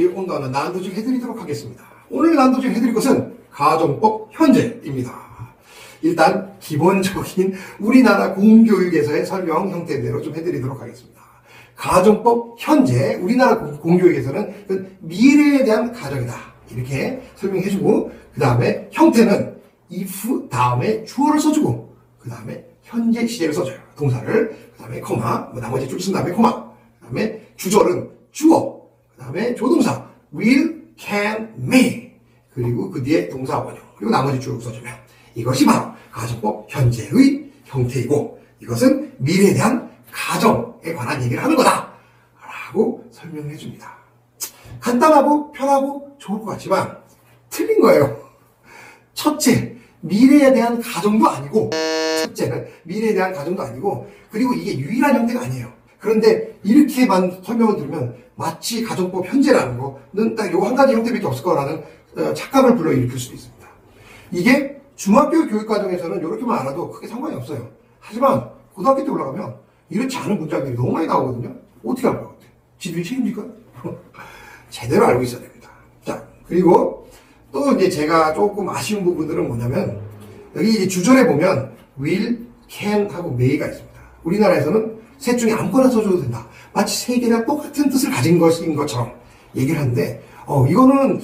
언제든지 온다는 난도질 해드리도록 하겠습니다. 오늘 난도질 해드릴 것은 가정법 현재입니다. 일단 기본적인 우리나라 공교육에서의 설명 형태대로 좀 해드리도록 하겠습니다. 가정법 현재 우리나라 공교육에서는 미래에 대한 가정이다 이렇게 설명해주고 그 다음에 형태는 if 다음에 주어를 써주고 그 다음에 현재 시제를 써줘요 동사를 그 다음에 코마 뭐 나머지 줄 쓴 다음에 코마 그 다음에 주절은 주어 그 다음에 조동사 will, can, may 그리고 그 뒤에 동사 원형 그리고 나머지 줄 써주면 이것이 바로 가정법 현재의 형태이고 이것은 미래에 대한 가정에 관한 얘기를 하는 거다. 라고 설명해 줍니다. 간단하고 편하고 좋을 것 같지만 틀린 거예요. 첫째, 미래에 대한 가정도 아니고 첫째는 미래에 대한 가정도 아니고 그리고 이게 유일한 형태가 아니에요. 그런데 이렇게만 설명을 들으면 마치 가정법 현재라는 거는 딱 요 한 가지 형태밖에 없을 거라는 어, 착각을 불러일으킬 수도 있습니다. 이게 중학교 교육 과정에서는 이렇게만 알아도 크게 상관이 없어요. 하지만 고등학교 때 올라가면 이렇지 않은 문장들이 너무 많이 나오거든요. 어떻게 할 것 같아? 지들이 책임질까? 제대로 알고 있어야 됩니다. 자, 그리고 또 이제 제가 조금 아쉬운 부분들은 뭐냐면 여기 이제 주절에 보면 will, can 하고 may가 있습니다. 우리나라에서는 셋 중에 아무거나 써줘도 된다. 마치 세 개나 똑같은 뜻을 가진 것인 것처럼 얘기를 하는데 어 이거는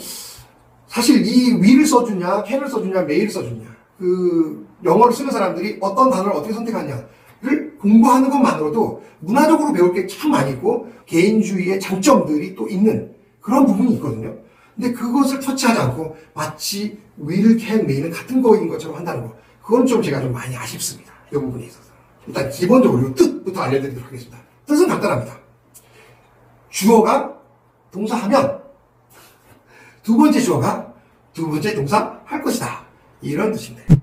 사실 이 will을 써주냐, can을 써주냐, may를 써주냐 그 영어를 쓰는 사람들이 어떤 단어를 어떻게 선택하냐 를 공부하는 것만으로도 문화적으로 배울 게 참 많이 있고 개인주의의 장점들이 또 있는 그런 부분이 있거든요. 근데 그것을 터치하지 않고 마치 will, can, may는 같은 거인 것처럼 한다는 거. 그건 좀 제가 좀 많이 아쉽습니다. 이 부분에 있어서. 일단 기본적으로 이 뜻부터 알려드리도록 하겠습니다. 뜻은 간단합니다. 주어가 동사하면 두 번째 주어가 두 번째 동사 할 것이다. 이런 뜻입니다.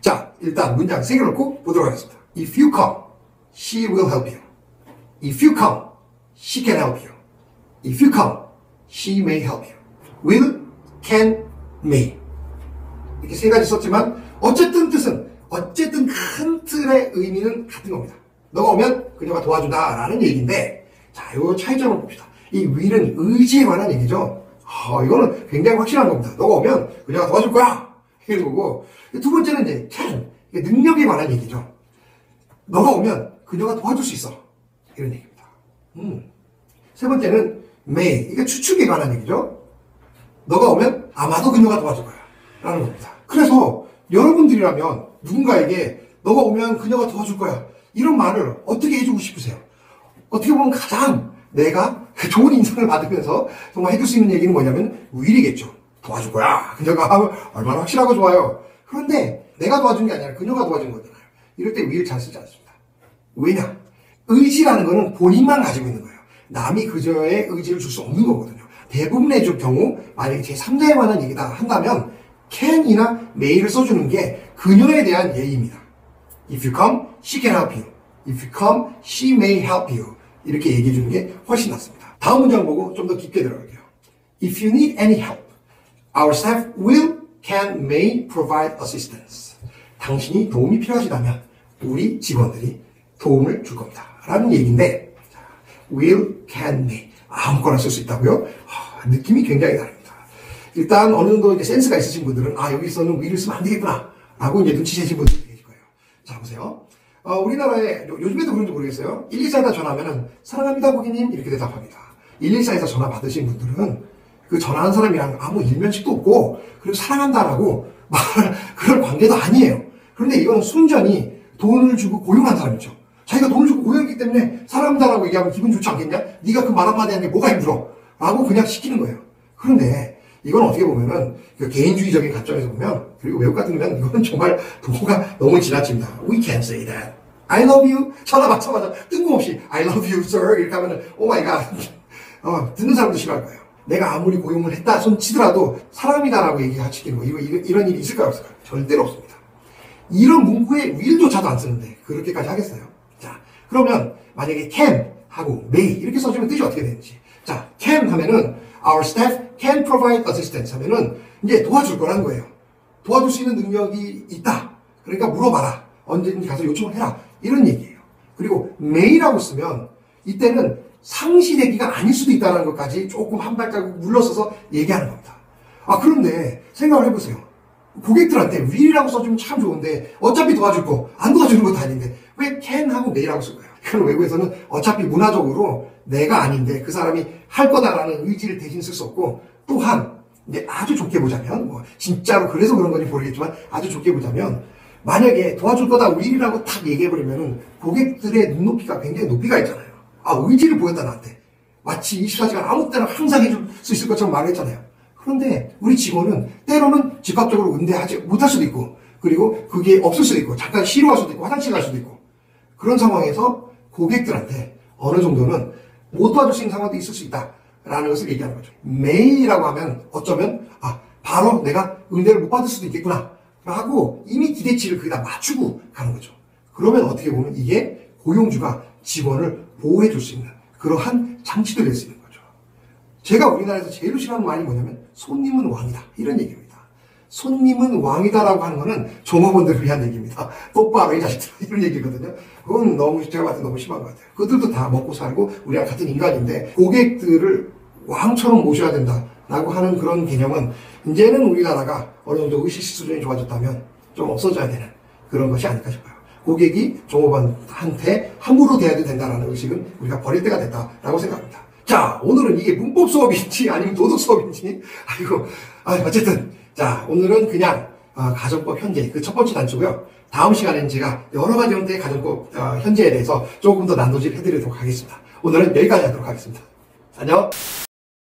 자, 일단 문장 꼭 보도록 하겠습니다. If you come, she will help you. If you come, she can help you. If you come, she may help you. will, can, may. 이렇게 세 가지 썼지만 어쨌든 뜻은 어쨌든 큰 틀의 의미는 같은 겁니다. 너가 오면 그녀가 도와준다 라는 얘기인데 자, 요 차이점을 봅시다. 이 will은 의지에 관한 얘기죠. 아, 이거는 굉장히 확실한 겁니다. 너가 오면 그녀가 도와줄 거야. 이런 거고 두 번째는 이제 can, 능력에 관한 얘기죠. 너가 오면 그녀가 도와줄 수 있어. 이런 얘기입니다. 음. 세 번째는 may, 이게 추측에 관한 얘기죠. 너가 오면 아마도 그녀가 도와줄 거야. 라는 겁니다. 그래서 여러분들이라면 누군가에게 너가 오면 그녀가 도와줄 거야. 이런 말을 어떻게 해주고 싶으세요? 어떻게 보면 가장 내가 좋은 인상을 받으면서 정말 해줄 수 있는 얘기는 뭐냐면 will이겠죠. 도와줄 거야. 그녀가 얼마나 확실하고 좋아요. 그런데 내가 도와준 게 아니라 그녀가 도와준 거잖아요. 이럴 때 will 잘 쓰지 않습니다. 왜냐? 의지라는 거는 본인만 가지고 있는 거예요. 남이 그저의 의지를 줄 수 없는 거거든요. 대부분의 경우 만약에 제3자에 관한 얘기다 한다면 can이나 may를 써주는 게 그녀에 대한 예의입니다. If you come, she can help you. If you come, she may help you. 이렇게 얘기해 주는 게 훨씬 낫습니다. 다음 문장 보고 좀 더 깊게 들어갈게요. If you need any help, our staff will, can, may provide assistance. 당신이 도움이 필요하시다면 우리 직원들이 도움을 줄 겁니다. 라는 얘기인데 will, can, may 아무거나 쓸 수 있다고요? 하, 느낌이 굉장히 다릅니다. 일단 어느 정도 이제 센스가 있으신 분들은 아 여기서는 will을 쓰면 안 되겠구나 라고 이제 눈치채신 분들이 계실 거예요. 자 보세요. 어, 우리나라에 요, 요즘에도 그런지 모르겠어요. 124에다 전화하면은 사랑합니다 고객님 이렇게 대답합니다. 114에서 전화 받으신 분들은 그 전화하는 사람이랑 아무 일면식도 없고 그리고 사랑한다라고 말 그런 관계도 아니에요. 그런데 이거는 순전히 돈을 주고 고용한 사람이죠. 자기가 돈을 주고 고용했기 때문에 사랑한다라고 얘기하면 기분 좋지 않겠냐? 네가 그 말 한마디 하는 게 뭐가 힘들어? 라고 그냥 시키는 거예요. 그런데 이건 어떻게 보면은 그 개인주의적인 관점에서 보면 그리고 외국 같은 경우는 이거는 정말 도가 너무 지나칩니다. We can't say that. I love you 전화 받자마자 뜬금없이 I love you sir 이렇게 하면은 오 마이 갓 어, 듣는 사람도 싫어할 거예요. 내가 아무리 고용을 했다 손 치더라도 사람이다라고 얘기하시는 거 이거 이런, 이런 일이 있을까요 없을까요? 절대로 없습니다. 이런 문구에 will조차도 안 쓰는데 그렇게까지 하겠어요? 자 그러면 만약에 can 하고 may 이렇게 써주면 뜻이 어떻게 되는지 자 can 하면은 our staff can provide assistance 하면은 이제 도와줄 거라는 거예요. 도와줄 수 있는 능력이 있다. 그러니까 물어봐라. 언제든지 가서 요청을 해라. 이런 얘기예요. 그리고 may라고 쓰면 이때는 상시대기가 아닐 수도 있다는 것까지 조금 한 발자국 물러서서 얘기하는 겁니다. 아 그런데 생각을 해보세요. 고객들한테 will이라고 써주면 참 좋은데 어차피 도와줄 거 안 도와주는 것도 아닌데 왜 can하고 may라고 쓴 거예요? 그건 외국에서는 어차피 문화적으로 내가 아닌데 그 사람이 할 거다라는 의지를 대신 쓸 수 없고 또한 이제 아주 좋게 보자면 뭐 진짜로 그래서 그런 건지 모르겠지만 아주 좋게 보자면 만약에 도와줄 거다 will이라고 탁 얘기해버리면 고객들의 눈높이가 굉장히 높이가 있잖아요. 아 의지를 보였다 나한테 마치 24시간 아무 때나 항상 해줄 수 있을 것처럼 말했잖아요. 그런데 우리 직원은 때로는 즉각적으로 응대하지 못할 수도 있고 그리고 그게 없을 수도 있고 잠깐 쉬러 갈 수도 있고 화장실 갈 수도 있고 그런 상황에서 고객들한테 어느 정도는 못 도와줄 수 있는 상황도 있을 수 있다 라는 것을 얘기하는 거죠. 메일이라고 하면 어쩌면 아 바로 내가 응대를 못 받을 수도 있겠구나 하고 이미 기대치를 거기다 맞추고 가는 거죠. 그러면 어떻게 보면 이게 고용주가 직원을 보호해 줄 수 있는 그러한 수 있는 거죠. 제가 우리나라에서 제일 싫어하는 말이 뭐냐면 손님은 왕이다 이런 얘기입니다. 손님은 왕이다라고 하는 거는 종업원들을 위한 얘기입니다. 똑바로 이 자식들 이런 얘기거든요. 그건 너무 제가 봤을 때 너무 심한 것 같아요. 그들도 다 먹고 살고 우리랑 같은 인간인데 고객들을 왕처럼 모셔야 된다라고 하는 그런 개념은 이제는 우리나라가 어느 정도 의식 수준이 좋아졌다면 좀 없어져야 되는 그런 것이 아닐까 싶어요. 고객이 종업원한테 함부로 대해도 된다는 의식은 우리가 버릴 때가 됐다라고 생각합니다. 자, 오늘은 이게 문법 수업인지 아니면 도덕 수업인지 아이고 아, 어쨌든 자 오늘은 그냥 어, 가정법 현재 그 첫 번째 단추고요. 다음 시간에는 제가 여러 가지 형태의 가정법 어, 현재에 대해서 조금 더 난도질 해드리도록 하겠습니다. 오늘은 여기까지 하도록 하겠습니다. 안녕.